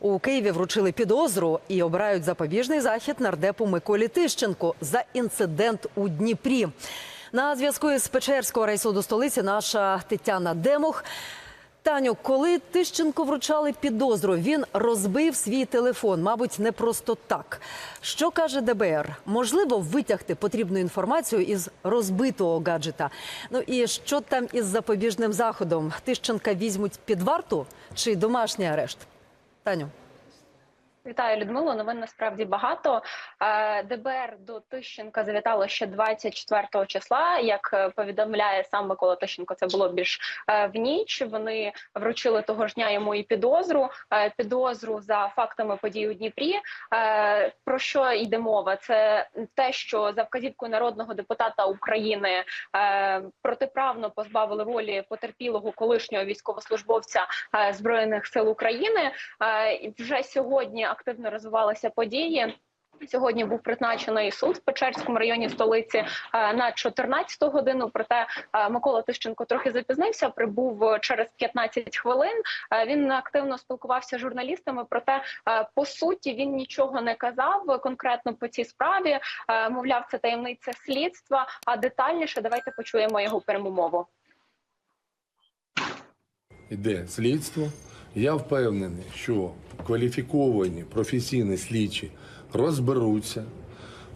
У Києві вручили підозру і обирають запобіжний захід нардепу Миколі Тищенко за інцидент у Дніпрі. На зв'язку із Печерського райсуду столиці наша Тетяна Демух. Таню, коли Тищенко вручали підозру, він розбив свій телефон, мабуть, не просто так. Що каже ДБР? Можливо, витягти потрібну інформацію із розбитого гаджета. Ну і що там із запобіжним заходом? Тищенка візьмуть під варту чи домашній арешт? Таню. Вітаю, Людмило. Новин насправді багато. Е, ДБР до Тищенка завітало ще 24 числа. Як е, повідомляє сам Микола Тищенко, це було більш е, в ніч. Вони вручили того ж дня йому і підозру. Підозру за фактами подій у Дніпрі. Про що йде мова? Це те, що за вказівкою народного депутата України протиправно позбавили волі потерпілого колишнього військовослужбовця збройних сил України. Вже сьогодні активно розвивалися події. Сьогодні був призначений суд в Печерському районі столиці е, на 14 годину. Проте е, Микола Тищенко трохи запізнився. Прибув через 15 хвилин. Е, Він активно спілкувався з журналістами. Проте, по суті, він нічого не казав конкретно по цій справі. Мовляв, це таємниця слідства. А детальніше давайте почуємо його перемову. Іде слідство. Я впевнений, що кваліфіковані професійні слідчі розберуться.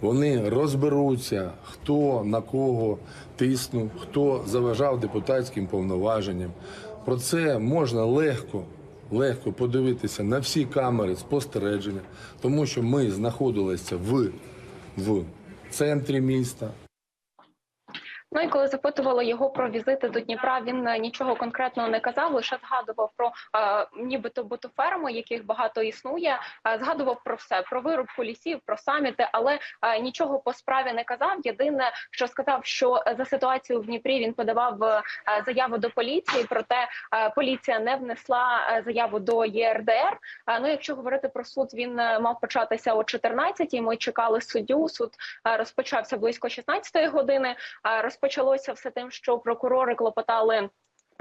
Вони розберуться, хто на кого тиснув, хто заважав депутатським повноваженням. Про це можна легко, легко подивитися на всі камери спостереження, тому що ми знаходилися в, в центрі міста. Ну і коли запитували його про візити до Дніпра, він е, нічого конкретного не казав, лише згадував про е, нібито ботоферми, яких багато існує. Е, згадував про все про вирубку лісів, про саміти, але е, нічого по справі не казав. Єдине, що сказав, що е, за ситуацію в Дніпрі він подавав е, заяву до поліції, проте е, поліція не внесла е, заяву до ЄРДР. Е, ну, якщо говорити про суд, він е, мав початися о 14-й, Ми чекали суддю. Суд е, розпочався близько 16-ї години. Е, Розпочалося все тим, що прокурори клопотали.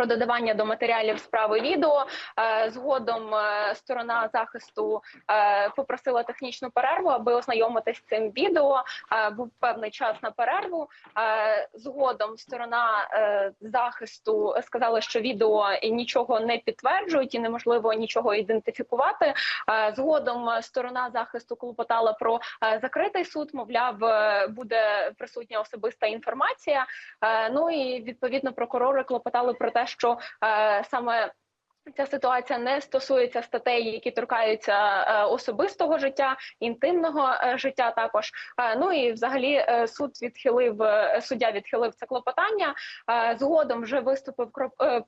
Про додавання до матеріалів справи відео Е, згодом е, сторона захисту е, попросила технічну перерву, аби ознайомитись з цим відео. Був певний час на перерву. Згодом сторона захисту сказала, що відео нічого не підтверджують і неможливо нічого ідентифікувати. Згодом сторона захисту клопотала про закритий суд. Мовляв, буде присутня особиста інформація. Ну і відповідно прокурори клопотали про те, що е, саме. Ця ситуація не стосується статей, які торкаються е, особистого життя, інтимного е, життя. Також ну і взагалі суд відхилив суддя відхилив це клопотання. Згодом вже виступив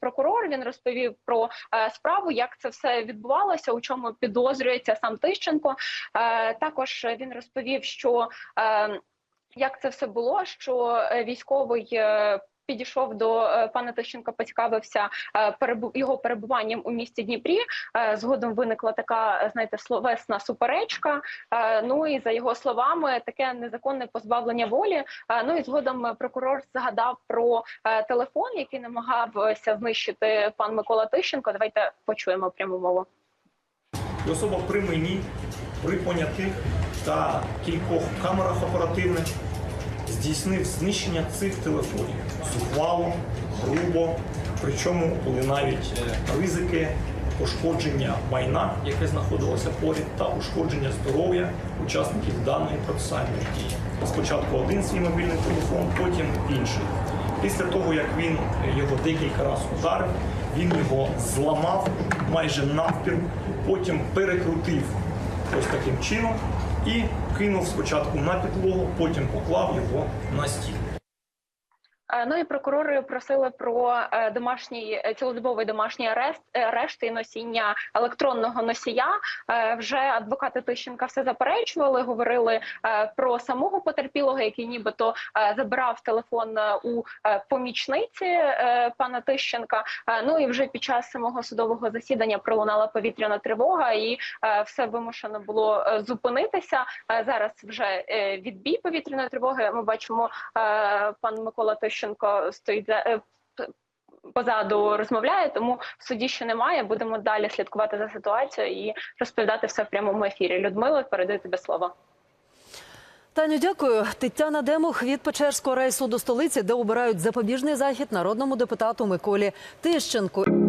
прокурор. Він розповів про справу, як це все відбувалося, у чому підозрюється сам Тищенко. Також він розповів, що е, як це все було, що військовий. Підійшов до е, пана Тищенка, поцікавився е, його перебуванням у місті Дніпрі. Е, Згодом виникла така, знаєте, словесна суперечка. Ну і за його словами, таке незаконне позбавлення волі. Ну і згодом прокурор згадав про телефон, який намагався знищити пан Микола Тищенко. Давайте почуємо пряму мову. Особа при мені, при понятих та кількох камерах оперативних здійснив знищення цих телефонів зухвало, грубо. Причому були навіть е, ризики пошкодження майна, яке знаходилося поряд, та ушкодження здоров'я учасників даної процесуальної дії. Спочатку один свій мобільний телефон, потім інший. Після того, як він його декілька разів ударив, він його зламав майже навпіл, потім перекрутив ось таким чином і кинув спочатку на підлогу, потім поклав його на стіл. Е, Ну і прокурори просили про е, домашній е, цілодобовий домашній арест, арешт і носіння електронного носія. Вже адвокати Тищенка все заперечували, говорили про самого потерпілого, який нібито забирав телефон у помічниці пана Тищенка. Ну і вже під час самого судового засідання пролунала повітряна тривога, і все вимушено було зупинитися. Зараз вже відбій повітряної тривоги. Ми бачимо, пан Микола Тищенко стоїть за е, позаду розмовляє. Тому в суді ще немає. Будемо далі слідкувати за ситуацією і розповідати все в прямому ефірі. Людмила, передаю тобі слово. Таню, дякую. Тетяна Демух від Печерського райсуду столиці, де обирають запобіжний захід народному депутату Миколі Тищенку.